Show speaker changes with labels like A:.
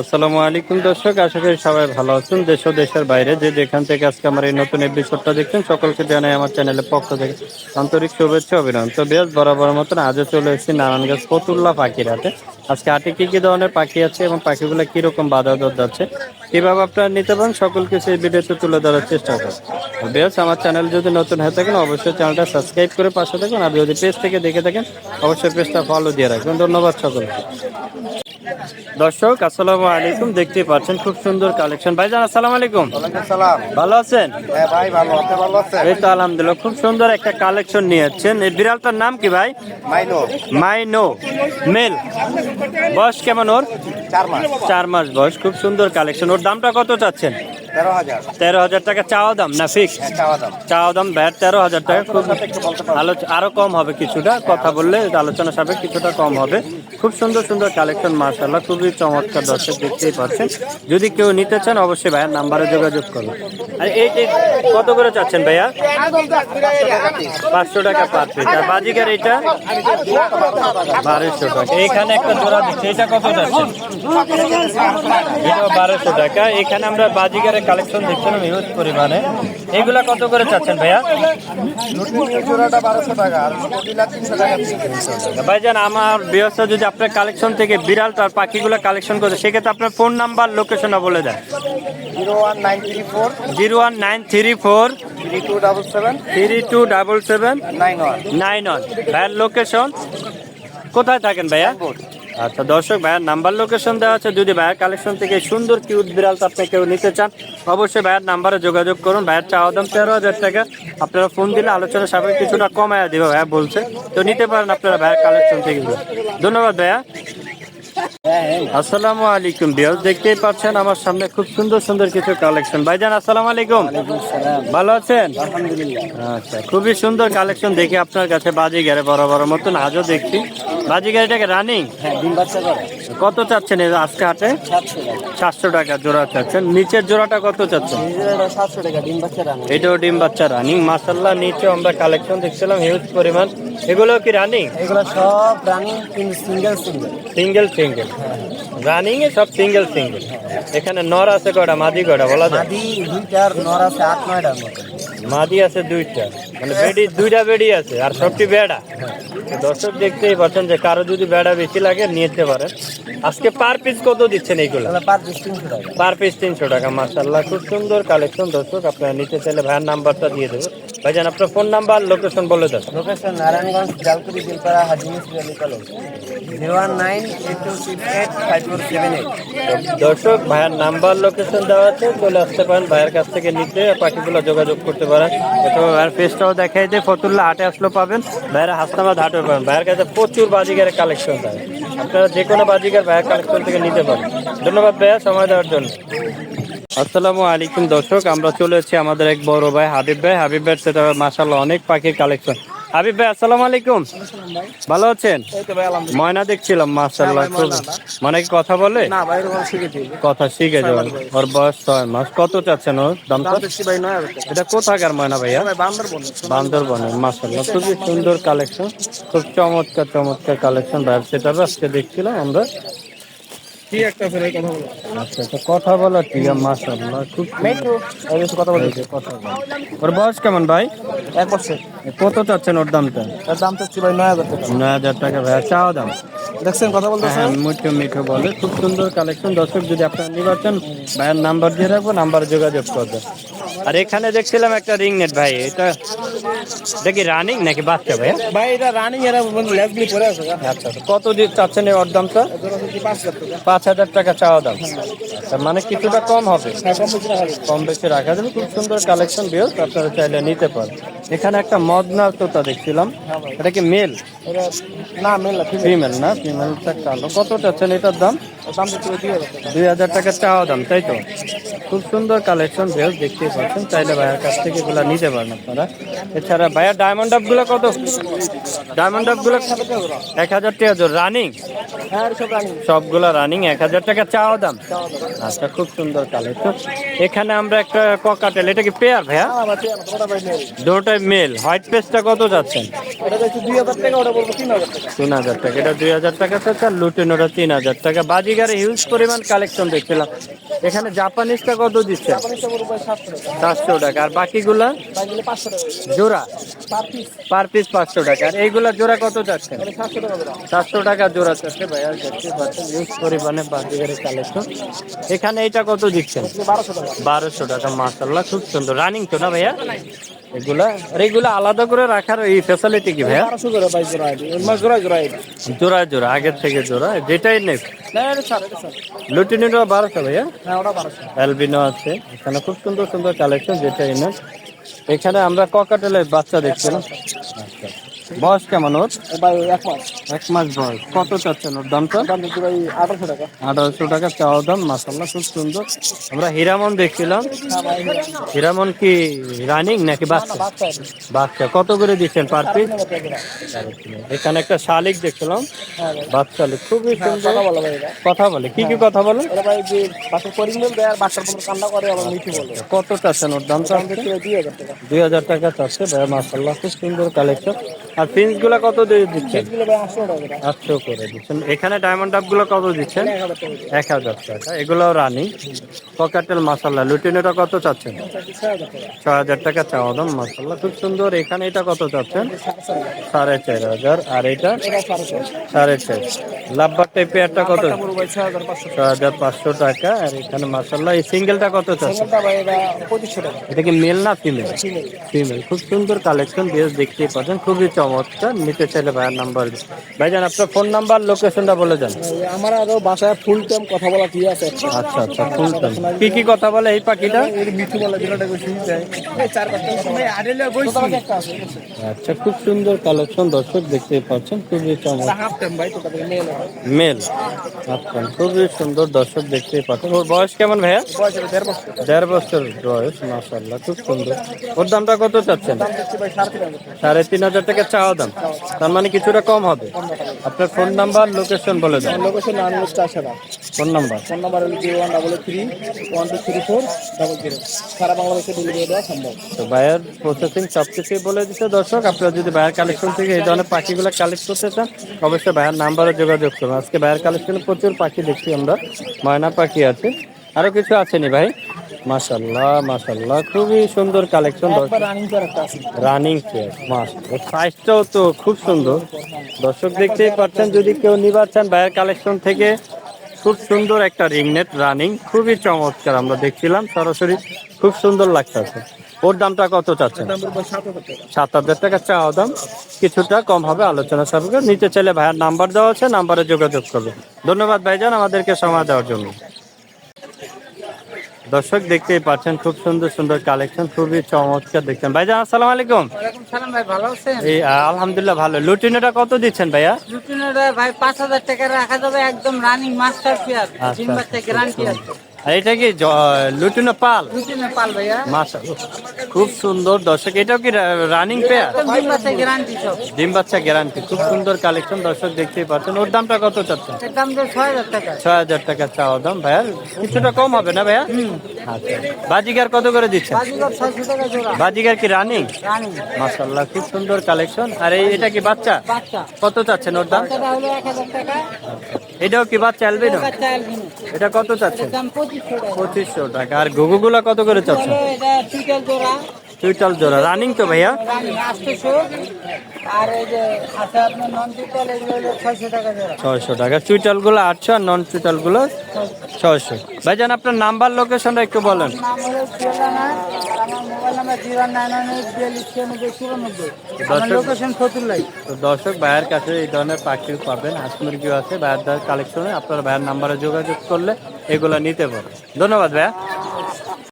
A: আসসালামু আলাইকুম, দর্শক। আশা করি সবাই ভালো আছেন। দেশ ও দেশের বাইরে যে যেখান থেকে আজকে আমার এই নতুন এপিসোডটা দেখছেন, সকলকে জানাই আমার চ্যানেলের পক্ষ থেকে আন্তরিক শুভেচ্ছা, অভিনন্দন। তো বেশ বরাবর মতন আজও চলে এসেছি নারায়ণগঞ্জ ফতুল্লা পাখির হাটে আজকে হাটে কি কি ধরনের পাখি আছে এবং পাখিগুলো কীরকম বাধা দর যাচ্ছে কীভাবে আপনারা নিতে পারেন সকল কিছু এই ভিডিওতে তুলে ধরার চেষ্টা করুন বেশ, আমার চ্যানেল যদি নতুন হয়ে থাকেন, অবশ্যই চ্যানেলটা সাবস্ক্রাইব করে পাশে থাকুন, আর যদি পেজ থেকে দেখে থাকেন, অবশ্যই পেজটা ফলো দিয়ে রাখবেন। ধন্যবাদ সকলকে। দর্শক আসসালামু আলাইকুম। দেখতে পাচ্ছেন খুব সুন্দর কালেকশন। ভাইজান আসসালামু আলাইকুম।
B: সালাম
A: ভালো আছেন?
B: হ্যাঁ ভাই ভালো। আপনি ভালো আছেন?
A: এই তো আলহামদুলিল্লাহ খুব সুন্দর একটা কালেকশন নিয়েছেন। এই বিড়ালটার নাম কি ভাই?
B: মাইনো।
A: মাইনো। মেল। বয়স কেমন ওর?
B: চার মাস।
A: চার মাস বয়স খুব সুন্দর কালেকশন। ওর দামটা কত চাচ্ছেন?
B: তেরো হাজার।
A: টাকা চাওয়া দাম না ফিক্স
B: হ্যাঁ চাওয়া দাম।
A: ব্যাট তেরো হাজার টাকা খুব আরও কম হবে কিছুটা কথা বললে আলোচনা সাপেক্ষ কিছুটা কম হবে। খুব সুন্দর সুন্দর কালেকশন মার্শাল্লাহ খুবই চমৎকার দর্শক দেখতেই পাচ্ছেন। যদি কেউ নিতে চান অবশ্যই ভাইয়ার নাম্বারে যোগাযোগ করুন। আর এই কত করে চাচ্ছেন ভাইয়া? পাঁচশো টাকা পার পিস আর বাজিকার এটা? বারোশো টাকা। এখানে একটা জোড়া দিচ্ছে এটা কত যাচ্ছে? এটাও বারোশো টাকা। এখানে আমরা বাজিকারের কালেকশন দেখছিলাম হিউজ পরিমাণে। এগুলা কত করে চাচ্ছেন ভাইয়া? ভাইজান, আমার ব্যবস্থা যদি আপনার কালেকশন থেকে বিড়াল তার পাখিগুলো কালেকশন করে সেক্ষেত্রে আপনার ফোন নাম্বার লোকেশনটা বলে দেন।
B: Zero one nine three four
A: zero one nine three four
B: three two double seven,
A: three two double seven,
B: nine one.
A: Nine one location কোথায় থাকেন ভাইয়া? আচ্ছা দর্শক ভাইয়ার নাম্বার লোকেশন দেওয়া আছে। যদি ভাইয়ার কালেকশন থেকে সুন্দর কিউট বিড়াল আপনি কেউ নিতে চান অবশ্যই ভাইয়ার নাম্বারে যোগাযোগ করুন। ভাইয়ার চাওয়া দাম তেরো হাজার টাকা। আপনারা ফোন দিলে আলোচনা সাপেক্ষে কিছুটা কমায় দিবে ভাইয়া বলছে। তো নিতে পারেন আপনারা ভাইয়ার কালেকশন থেকে। ধন্যবাদ ভাইয়া। আসসালামু আলাইকুম বিয়াস দেখতেই পাচ্ছেন আমার সামনে খুব সুন্দর সুন্দর কিছু কালেকশন ভাইজান আসসালামু আলাইকুম। ভালো আছেন? আচ্ছা খুবই সুন্দর কালেকশন দেখি আপনার কাছে বাজিগারে বড় বড় মতন আজও দেখছি। রানিং
B: হ্যাঁ ডিম বাচ্চা করে।
A: কত চাচ্ছেন এই আজকে হাটে?
B: সাতশো টাকা।
A: জোড়া চাচ্ছেন। নিচের জোড়াটা কত চাচ্ছেন?
B: সাতশো টাকা ডিম বাচ্চা রান্না
A: এটাও ডিম বাচ্চা রানিং মাসাল্লাহ নিচে আমরা কালেকশন দেখছিলাম হিউজ পরিমাণ। এগুলো কি রানিং
B: এগুলো সব running single single
A: single single running এ সব সিঙ্গেল সিঙ্গেল এখানে নর আছে কয়টা? মাদি কয়টা বলা যায়?
B: মাদি দুইটার নর আছে আট নয়টার মতো
A: মাদি আছে দুইটা। মানে বেডি দুইটা বেডি আছে আর সবটি বেড়া। দর্শক দেখতেই পাচ্ছেন যে কারও যদি বেড়া বেশি লাগে নিতে পারেন। আজকে পার পিস কত দিচ্ছেন এইগুলো?
B: পার পিস তিনশো টাকা।
A: পার পিস তিনশো টাকা মার্শাল্লাহ খুব সুন্দর কালেকশন দর্শক আপনারা নিতে চাইলে ভাইয়ের নাম্বারটা দিয়ে দেবো ভাইজান আপনার ফোন নাম্বার লোকেশন বলে দেন।
B: Location Narayanganj Jalkuri Bilpara Haji Mistri Ali college zero one nine eight two six eight five four seven eight.
A: দর্শক ভাইয়ের নাম্বার লোকেশন দেওয়া আছে চলে আসতে পারেন। ভাইয়ের কাছ থেকে নিতে পাখিগুলো যোগাযোগ করতে পারেন। তো ভাইয়ের ফেসটাও দেখাই দিয়ে ফতুল্লা হাটে আসলেও পাবেন। ভাইয়ের হাসনাবাদ হাটেও পাবেন। ভাইয়ের কাছে প্রচুর বাজিগারের কালেকশন থাকে আপনারা যে কোনো বাজিগার ভাইয়ের কালেকশন থেকে নিতে পারেন। ধন্যবাদ ভাইয়া সময় দেওয়ার জন্য। আসসালামু আলাইকুম দর্শক আমরা চলে এসেছি আমাদের এক বড় ভাই হাবিব ভাই। হাবিব ভাই সেটা মাসাল্লাহ অনেক পাখির কালেকশন হাবিব ভাই আসসালামু আলাইকুম। ভালো আছেন?
B: ভাই
A: ময়না দেখছিলাম মাসাল্লাহ খুব মানে কি কথা বলে?
B: ভাই
A: কথা শিখে যাবেন। ওর বয়স ছয় মাস। কত চাচ্ছেন ওর
B: দাম ভাই
A: এটা কোথাকার ময়না ভাইয়া?
B: ভাই বান্দর বন্ধু
A: বান্দরবনের মাসাল্লাহ খুবই সুন্দর কালেকশন খুব চমৎকার চমৎকার কালেকশন ভাইয়ের সেটা আজকে দেখছিলাম আমরা।
B: কি একটা ফেরে কথা বলো।
A: আচ্ছা তো কথা বলা ঠিক আছে মাসাল্লাহ খুব
B: এই কথা
A: কথা বলা। ওর বয়স কেমন ভাই?
B: এক বছর।
A: কত চাচ্ছেন ওর দামটা?
B: তার দাম চাচ্ছি ভাই নয় হাজার টাকা।
A: নয় হাজার টাকা ভাইয়া চাওয়া দাম?
B: দেখছেন কথা বলতেছে
A: হ্যাঁ মিঠো মিঠো বলে খুব সুন্দর কালেকশন দর্শক যদি আপনারা নির্বাচন ভাইয়ের নাম্বার দিয়ে রাখব নাম্বারে যোগাযোগ করবেন। আর এখানে দেখছিলাম একটা রিং নেট ভাই এটা দেখি রানিং নাকি বাচ্চা ভাইয়া?
B: ভাই এটা রানিং এর লেসগুলি পরে আছে
A: আচ্ছা। কত দিন চাচ্ছেন এর দামটা?
B: পাঁচ হাজার টাকা।
A: চাওয়া দাম। মানে কিছুটা কম হবে?
B: হ্যাঁ কম বেশি রাখা যাবে।
A: কম বেশি রাখা যাবে। খুব সুন্দর কালেকশন বিয়োগ আপনারা চাইলে নিতে পারেন। এখানে একটা মদনার তোতা দেখছিলাম। এটা কি মেল?
B: না মেল ফিমেল।
A: না ফিমেলটা কালো। কত চাচ্ছেন এটার দাম?
B: দুই হাজার টাকা।
A: চাওয়া দাম তাই তো? খুব সুন্দর কালেকশন বেশ দেখতে পাচ্ছেন। চাইলে ভাইয়ের কাছ থেকে এগুলো নিতে পারেন আপনারা। এছাড়া ভাইয়ার ডায়মন্ড আপগুলো কত? ডায়মন্ড ডাবগুলো এক হাজার টাকা জোর রানিং
B: হ্যাঁ সব রানি
A: সবগুলো রানিং এক হাজার টাকা চাওয়া দাম? আচ্ছা খুব সুন্দর কালেকশন এখানে আমরা একটা ককাটেল এটা কি পেয়ার ভাইয়া?
B: আমার ওটা
A: মেল হোয়াইট পেস্টটা কত যাচ্ছেন?
B: ওটা যাচ্ছে ওটা তিন হাজার টাকা।
A: এটা দুই হাজার টাকা চাচ্ছে আর লুটেনোটা তিন হাজার টাকা। বাজিগারে হিউজ পরিমাণ কালেকশন দেখছিলাম। এখানে জাপানিজটা কত দিচ্ছে?
B: সাতশো টাকা।
A: আর বাকিগুলা? জোড়া?
B: পার পিস
A: পাঁচশো টাকা। আর এইগুলা জোড়া কত যাচ্ছেন
B: মানে সাতশো টাকা জোড়া।
A: চারশো টাকা জোড়া চাচ্ছে ভাইয়া দেখতে পাচ্ছেন হিউজ পরিমাণে বাজিগারের কালেকশন এখানে এটা কত দিচ্ছেন?
B: বারোশো টাকা।
A: মাসাল্লাহ খুব সুন্দর। রানিং তো না ভাইয়া? এগুলা আর এগুলা আলাদা করে রাখার এই ফ্যাসিলিটি কি ভাইয়া?
B: বারোশো জোড়া মাস জোড়া জোড়া
A: জোড়া জোড়া আগের থেকে জোড়া যেটাই নেই লুটিনিটা বারোশো ভাইয়া?
B: হ্যাঁ ওটা বারোশো।
A: অ্যালবিনো আছে এখানে খুব সুন্দর সুন্দর কালেকশন যেটাই নেই এখানে আমরা ককাটেলের বাচ্চা দেখছিলাম আচ্ছা। বয়স কেমন ওর?
B: ভাই এক মাস।
A: এক মাস বয়স। কত চাচ্ছেন ওর দামটা?
B: দাম দিচ্ছি ভাই আঠারোশো টাকা।
A: আঠারোশো টাকা চাওয়া দাম মাসাল্লাহ খুব সুন্দর। আমরা হিরামন দেখছিলাম। হিরামন কি রানিং নাকি বাচ্চা?
B: বাচ্চা।
A: কত করে দিচ্ছেন পার পিস? এখানে একটা শালিক দেখছিলাম। বাচ্চা খুবই
B: হ্যাঁ,
A: সুন্দর।
B: কথা বলো
A: কি কি কথা বলে? কত চাচ্ছেন ওর
B: দাম দুই হাজার টাকা।
A: চাচ্ছে। মাসাল্লাহ খুব সুন্দর কালেকশন আর পিন্সগুলা কত দিয়ে দিচ্ছেন?
B: আটশো করে
A: দিচ্ছেন। এখানে ডায়মন্ড ডাবগুলো কত দিচ্ছেন?
B: এক হাজার টাকা
A: এগুলো রানি। পকেটেল মাসাল্লাহ লুটিনোটা কত চাচ্ছেন?
B: ছয় হাজার টাকা।
A: চাওয়া দাম মাসাল্লাহ খুব সুন্দর। এখানে এটা কত চাচ্ছেন?
B: সাড়ে চার হাজার।
A: আর এটা?
B: সাড়ে চার
A: লাভবার পেয়ারটা কত?
B: টাকা পুরো ভাই ছয় হাজার পাঁচশো।
A: টাকা। আর এখানে মাসাল্লাহ এই সিঙ্গেলটা কত চাচ্ছে
B: সিঙ্গেলটা ভাই এটা
A: কি মেল না ফিমেল ফিমেল খুব সুন্দর কালেকশন বেশ দেখতেই পাচ্ছেন। খুবই চমৎকার নিতে চাইলে ভাইয়ের নাম্বার ভাইজান আপনার ফোন নাম্বার লোকেশনটা বলে যান
B: আমার আরও বাসায় ফুল টাইম কথা বলা ঠিক আছে।
A: আচ্ছা আচ্ছা ফুল টাইম কি কি কথা বলে এই পাখিটা?
B: মিঠু বলা যেটা বেশি যায় চার পাঁচটা ভাই আডেলে বইছি।
A: আচ্ছা খুব সুন্দর কালেকশন দর্শক দেখতেই পাচ্ছেন খুবই চমৎকার।
B: থেকে মেল।
A: আচ্ছা খুবই সুন্দর দর্শক দেখতেই পাচ্ছেন। ওর বয়স কেমন ভাইয়া?
B: দেড় বছর।
A: দেড় বছর বয়স মাসাল্লাহ খুব সুন্দর। ওর দামটা কত চাচ্ছেন?
B: দাম সাড়ে তিন হাজার।
A: সাড়ে তিন হাজার টাকা চাওয়া দাম তার মানে কিছুটা কম হবে। আপনার ফোন নাম্বার লোকেশন বলে দেন
B: location Nanur Chashara
A: phone number.
B: Phone number হলো zero one double three one two three four double zero. সারা বাংলাদেশে ডেলিভারি দেওয়া সম্ভব।
A: তো বায়ার প্রসেসিং সব কিছুই বলে দিচ্ছে দর্শক। আপনারা যদি বায়ার কালেকশন থেকে এই ধরনের পাখিগুলো কালেক্ট করতে চান অবশ্যই বায়ার নাম্বারে যোগাযোগ করুন। আজকে বায়ার কালেকশনে প্রচুর পাখি দেখছি আমরা ময়না পাখি আছে। আরও কিছু আছে নি ভাই? মাশাল্লাহ মাশাল্লাহ খুবই সুন্দর কালেকশন
B: রানিং
A: চেয়ার মাস সাইজটাও তো খুব সুন্দর। দর্শক দেখতেই পাচ্ছেন যদি কেউ নিবার চান বায়ার কালেকশন থেকে খুব সুন্দর একটা রিংনেট রানিং খুবই চমৎকার আমরা দেখছিলাম সরাসরি খুব সুন্দর লাগতেছে। ওর দামটা কত চাচ্ছেন?
B: সাত হাজার টাকা।
A: চাওয়া দাম। কিছুটা কম হবে আলোচনা সাপেক্ষে। নিচে চাইলে ভাইয়ার নাম্বার দেওয়া আছে নাম্বারে যোগাযোগ করবে। ধন্যবাদ ভাইজান আমাদেরকে সময় দেওয়ার জন্য। দর্শক দেখতেই পাচ্ছেন খুব সুন্দর সুন্দর কালেকশন খুবই চমৎকার দেখছেন। ভাইজান আসসালামু আলাইকুম।
C: সালাম ভাই ভালো আছেন?
A: এই আলহামদুলিল্লাহ ভালো। লুটিনোটা কত দিচ্ছেন ভাইয়া?
C: লুটিনোটা ভাই পাঁচ হাজার টাকা রাখা যাবে একদম রানিং মাস্টার পেয়ার তিন মাস গ্যারান্টি আছে।
A: আর এটা কি লুটিনো পাল?
C: লুটিনো পাল ভাইয়া।
A: মাশা খুব সুন্দর। দর্শক এটাও কি রানিং পেয়ার ডিম বাচ্চা গ্যারান্টি খুব সুন্দর কালেকশন দর্শক দেখতেই পাচ্ছেন। ওর দামটা কত চাচ্ছেন?
C: এর ছয় হাজার টাকা।
A: চাওয়া দাম। ভাইয়া কিছুটা কম হবে না ভাইয়া? আচ্ছা। বাজিগার কত করে দিচ্ছেন?
C: বাজিগর
A: কি রানিং মাসাল্লাহ খুব সুন্দর কালেকশন আর এই এটা কি বাচ্চা?
C: বাচ্চা।
A: কত চাচ্ছেন ওর দাম? এটাও কি বাচ্চা অ্যালবিনো
C: না
A: এটা কত
C: চাচ্ছে পঁচিশশো টাকা।
A: আর ঘুঘুগুলা কত করে চাচ্ছেন?
C: হলো টুইটাল জোড়া।
A: রানিং তো ভাইয়া?
C: ছয়শো টাকা
A: চুইটালগুলো আটশো আর নন চুইটালগুলো ছয়শো। ভাইজান আপনার নাম্বার লোকেশনটা একটু বলেন। দর্শক ভাইয়ের কাছে এই ধরনের পাখি পাবেন হাঁস মুরগিও আছে ভাইয়ের কালেকশনে আপনারা ভাইয়ের নাম্বারে যোগাযোগ করলে এগুলো নিতে পারেন ধন্যবাদ ভাইয়া।